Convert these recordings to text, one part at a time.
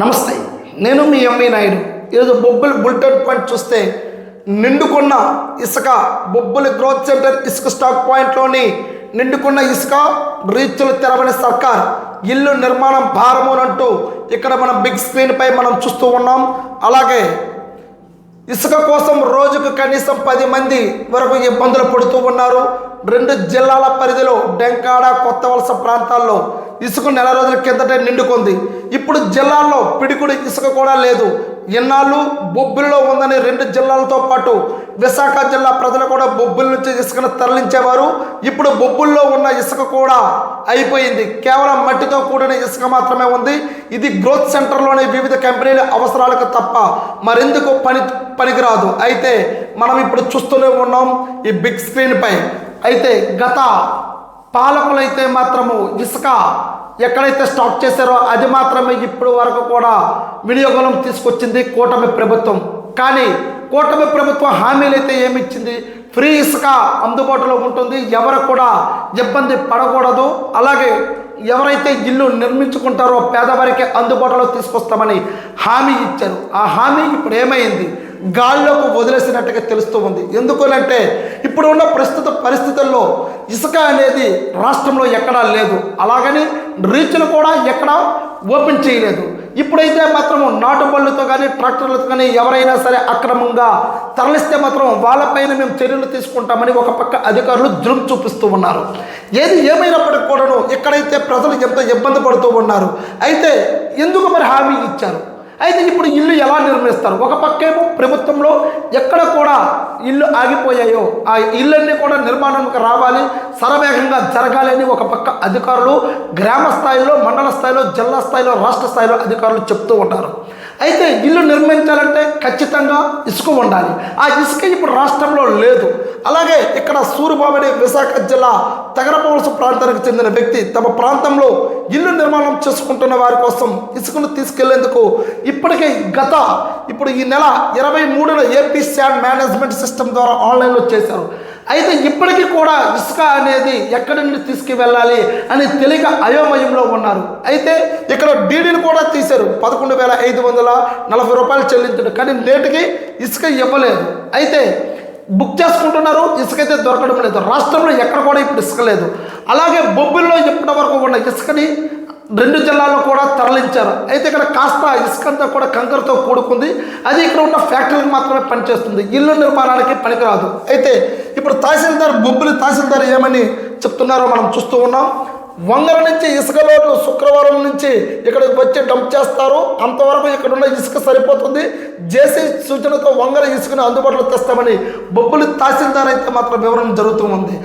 నమస్తే నేను మీ ఎంవి నాయుడు. ఈరోజు బొబ్బులు బుల్టెడ్ పాయింట్ చూస్తే నిండుకున్న ఇసుక బొబ్బులి గ్రోత్ సెంటర్ ఇసుక స్టాక్ పాయింట్లోని నిండుకున్న ఇసుక రీచ్లు తెరవని సర్కార్ ఇల్లు నిర్మాణం భారమునంటూ ఇక్కడ మనం బిగ్ స్క్రీన్ పై మనం చూస్తూ ఉన్నాం. అలాగే ఇసుక కోసం రోజుకు కనీసం పది మంది వరకు ఇబ్బందులు పడుతూ ఉన్నారు. రెండు జిల్లాల పరిధిలో డెంకాడ కొత్త వలస ప్రాంతాల్లో ఇసుక నెల రోజుల కిందటే నిండుకుంది. ఇప్పుడు జిల్లాల్లో పిడికుడు ఇసుక కూడా లేదు. ఇన్నాళ్ళు బొబ్బిలిలో ఉందని రెండు జిల్లాలతో పాటు విశాఖ జిల్లా ప్రజలు కూడా బొబ్బిలి నుంచి ఇసుకను తరలించేవారు. ఇప్పుడు బొబ్బుల్లో ఉన్న ఇసుక కూడా అయిపోయింది. కేవలం మట్టితో కూడిన ఇసుక మాత్రమే ఉంది. ఇది గ్రోత్ సెంటర్లోని వివిధ కంపెనీల అవసరాలకు తప్ప మరెందుకు పని పనికిరాదు. అయితే మనం ఇప్పుడు చూస్తూనే ఉన్నాం ఈ బిగ్ స్క్రీన్ పై. అయితే గత పాలకులైతే మాత్రము ఇసుక ఎక్కడైతే స్టార్ట్ చేశారో అది మాత్రమే ఇప్పుడు వరకు కూడా వినియోగం తీసుకొచ్చింది కూటమి ప్రభుత్వం. కానీ కూటమి ప్రభుత్వం హామీలు అయితే ఏమి ఇచ్చింది ఫ్రీ ఇసుక అందుబాటులో ఉంటుంది. ఎవరు కూడా ఇబ్బంది పడకూడదు. అలాగే ఎవరైతే ఇల్లు నిర్మించుకుంటారో పేదవారికి అందుబాటులో తీసుకొస్తామని హామీ ఇచ్చారు. ఆ హామీ ఇప్పుడు ఏమైంది? గాల్లోకి వదిలేసినట్టుగా తెలుస్తూ ఉంది. ఎందుకనంటే ఇప్పుడు ఉన్న ప్రస్తుత పరిస్థితుల్లో ఇసుక అనేది రాష్ట్రంలో ఎక్కడా లేదు. అలాగని రీచ్ను కూడా ఎక్కడా ఓపెన్ చేయలేదు. ఇప్పుడైతే మాత్రం నాటు బళ్ళతో కానీ ట్రాక్టర్లతో కానీ ఎవరైనా సరే అక్రమంగా తరలిస్తే మాత్రం వాళ్ళపైన మేము చర్యలు తీసుకుంటామని ఒక పక్క అధికారులు జృమ్ చూపిస్తూ ఉన్నారు. ఏది ఏమైనప్పటికి కూడాను ఎక్కడైతే ప్రజలు ఎంత ఇబ్బంది పడుతూ ఉన్నారు. అయితే ఎందుకు మరి హామీ ఇచ్చారు? అయితే ఇప్పుడు ఇల్లు ఎలా నిర్మిస్తారు? ఒక పక్కేమో ప్రభుత్వంలో ఎక్కడ కూడా ఇల్లు ఆగిపోయాయో ఆ ఇళ్ళన్నీ కూడా నిర్మాణంకి రావాలి శరవేగంగా జరగాలని ఒక పక్క అధికారులు గ్రామ స్థాయిలో మండల స్థాయిలో జిల్లా స్థాయిలో రాష్ట్ర స్థాయిలో అధికారులు చెప్తూ ఉంటారు. అయితే ఇల్లు నిర్మించాలంటే ఖచ్చితంగా ఇసుక ఉండాలి. ఆ ఇసుక ఇప్పుడు రాష్ట్రంలో లేదు. అలాగే ఇక్కడ సూరిబాబడి విశాఖ జిల్లా తగరపవలస ప్రాంతానికి చెందిన వ్యక్తి తమ ప్రాంతంలో ఇల్లు నిర్మాణం చేసుకుంటున్న వారి కోసం ఇసుకను తీసుకెళ్ళేందుకు ఇప్పటికే గత ఇప్పుడు ఈ నెల ఇరవై మూడున ఏపీ స్టాండ్ మేనేజ్మెంట్ సిస్టమ్ ద్వారా ఆన్లైన్లో చేశారు. అయితే ఇప్పటికీ కూడా ఇసుక అనేది ఎక్కడి నుండి తీసుకువెళ్ళాలి అని తెలియక అయోమయంలో ఉన్నారు. అయితే ఇక్కడ డీడీని కూడా తీశారు. పదకొండు వేల ఐదు వందల నలభై రూపాయలు చెల్లించాడు. కానీ నేటికి ఇసుక ఇవ్వలేదు. అయితే బుక్ చేసుకుంటున్నారు. ఇసుక అయితే దొరకడం లేదు. రాష్ట్రంలో ఎక్కడ కూడా ఇప్పుడు ఇసుక లేదు. అలాగే బొబ్బిల్లో ఇప్పటి వరకు ఉన్న ఇసుకని రెండు జిల్లాల్లో కూడా తరలించారు. అయితే ఇక్కడ కాస్త ఇసుకంతా కూడా కంకరతో కూడుకుంది. అది ఇక్కడ ఉన్న ఫ్యాక్టరీకి మాత్రమే పనిచేస్తుంది. ఇల్లు నిర్మాణానికి పనికిరాదు. అయితే ఇప్పుడు తహసీల్దార్ బొబ్బిలి తహసీల్దార్ ఏమని చెప్తున్నారో మనం చూస్తూ ఉన్నాం. వంగల నుంచి ఇసుక లోడ్లు శుక్రవారం నుంచి ఇక్కడికి వచ్చి డంప్ చేస్తారు. అంతవరకు ఇక్కడున్న ఇసుక సరిపోతుంది. జేసీ సూచనతో వంగల ఇసుకను అందుబాటులో తెస్తామని బొబ్బులు తహసీల్దార్ అయితే మాత్రం వివరణ జరుగుతూ ఉంది.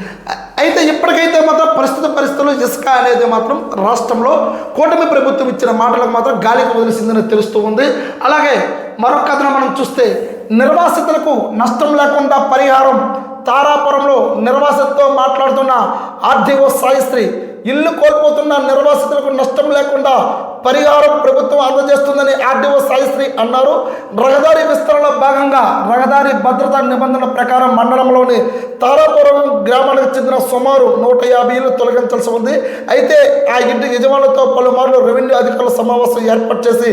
అయితే ఇప్పటికైతే మాత్రం ప్రస్తుత పరిస్థితుల్లో ఇసుక అనేది మాత్రం రాష్ట్రంలో కూటమి ప్రభుత్వం ఇచ్చిన మాటలకు మాత్రం గాలికి వదిలిసిందని తెలుస్తూ ఉంది. అలాగే మరొక కథను మనం చూస్తే నిర్వాసితులకు నష్టం లేకుండా పరిహారం తారాపురంలో నిర్వాసితతో మాట్లాడుతున్న ఆర్డీఓ సాయిశ్రీ ఇల్లు కోల్పోతున్న నిర్వాసితులకు నష్టం లేకుండా పరిహారం ప్రభుత్వం అందజేస్తుందని ఆర్డీఓ సాయిశ్రీ అన్నారు. రహదారి విస్తరణలో భాగంగా రహదారి భద్రతా నిబంధనల ప్రకారం మండలంలోని తారాపురం గ్రామానికి చెందిన సుమారు నూట యాభై ఇల్లు తొలగించాల్సి ఉంది. అయితే ఆ ఇంటి యజమానులతో పలుమార్లు రెవెన్యూ అధికారుల సమావేశం ఏర్పాటు చేసి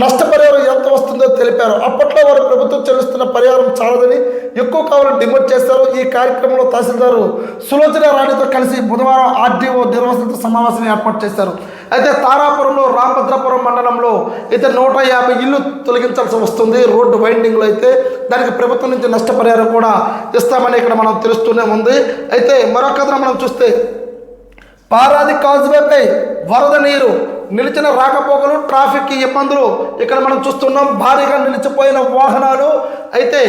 నష్టపరిహారం ఎంత వస్తుందో తెలిపారు. అప్పట్లో వారు ప్రభుత్వం చెల్లిస్తున్న పరిహారం చాలదని ఎక్కువ కావాలని డిమాండ్ చేశారు. ఈ కార్యక్రమంలో తహసీల్దారు సులోచన రాణితో కలిసి బుధవారం ఆర్డీఓ నిర్వాసిత సమావేశం ఏర్పాటు చేశారు. అయితే తారాపురంలో రామభద్రపురం మండలంలో అయితే నూట యాభై ఇల్లు తొలగించాల్సి వస్తుంది. రోడ్డు వైండింగ్లో అయితే దానికి ప్రభుత్వం నుంచి నష్టపరిహారం కూడా ఇస్తామని ఇక్కడ మనం తెలుస్తూనే ఉంది. అయితే మరొక మనం చూస్తే పారాది కాజువేపై వరద నీరు నిలిచిన రాకపోకలు ట్రాఫిక్ ఇబ్బందులు. ఇక్కడ మనం చూస్తున్నాం భారీగా నిలిచిపోయిన వాహనాలు. అయితే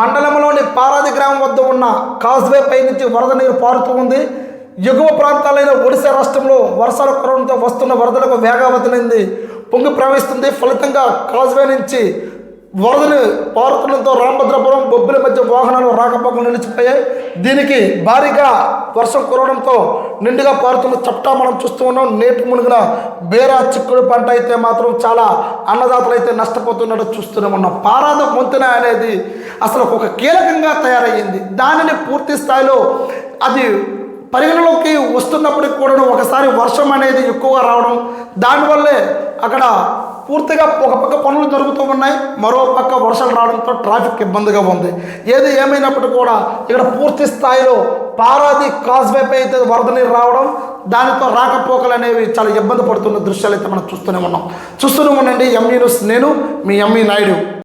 మండలంలోని పారాది గ్రామం వద్ద ఉన్న కాజ్వే పై నుంచి వరద నీరు పారుతూ ఉంది. ఎగువ ప్రాంతాలైన ఒడిశా రాష్ట్రంలో వర్షాలు కురవడంతో వస్తున్న వరదలకు వేగవతలింది పొంగి ప్రవహిస్తుంది. ఫలితంగా కాజ్వే నుంచి వరదలు పారుతుండటంతో రామభద్రపురం బొబ్బిల మధ్య వాహనాలు రాకపోకలు నిలిచిపోయాయి. దీనికి భారీగా వర్షం కురవడంతో నిండుగా పారుతున్న చప్టా మనం చూస్తూ ఉన్నాం. నేటి మునిగిన బేరా చిక్కుడు పంట అయితే మాత్రం చాలా అన్నదాతలు అయితే నష్టపోతున్నట్టు చూస్తూనే ఉన్నాం. పారాద వంతెన అనేది అసలు ఒక కీలకంగా తయారయ్యింది. దానిని పూర్తి స్థాయిలో అది పరిగణలోకి వస్తున్నప్పటికి కూడా ఒకసారి వర్షం అనేది ఎక్కువగా రావడం దానివల్లే అక్కడ పూర్తిగా ఒక పక్క పనులు జరుగుతూ ఉన్నాయి మరో పక్క వర్షాలు రావడంతో ట్రాఫిక్ ఇబ్బందిగా ఉంది. ఏది ఏమైనప్పటికీ కూడా ఇక్కడ పూర్తి స్థాయిలో పారాది కాజ్వేపై అయితే వరద నీరు రావడం దానితో రాకపోకలు అనేవి చాలా ఇబ్బంది పడుతున్న దృశ్యాలు అయితే మనం చూస్తూనే ఉన్నాం. చూస్తూనే ఉండండి ఎంఈ న్యూస్ నేను మీ ఎంఈ నాయుడు.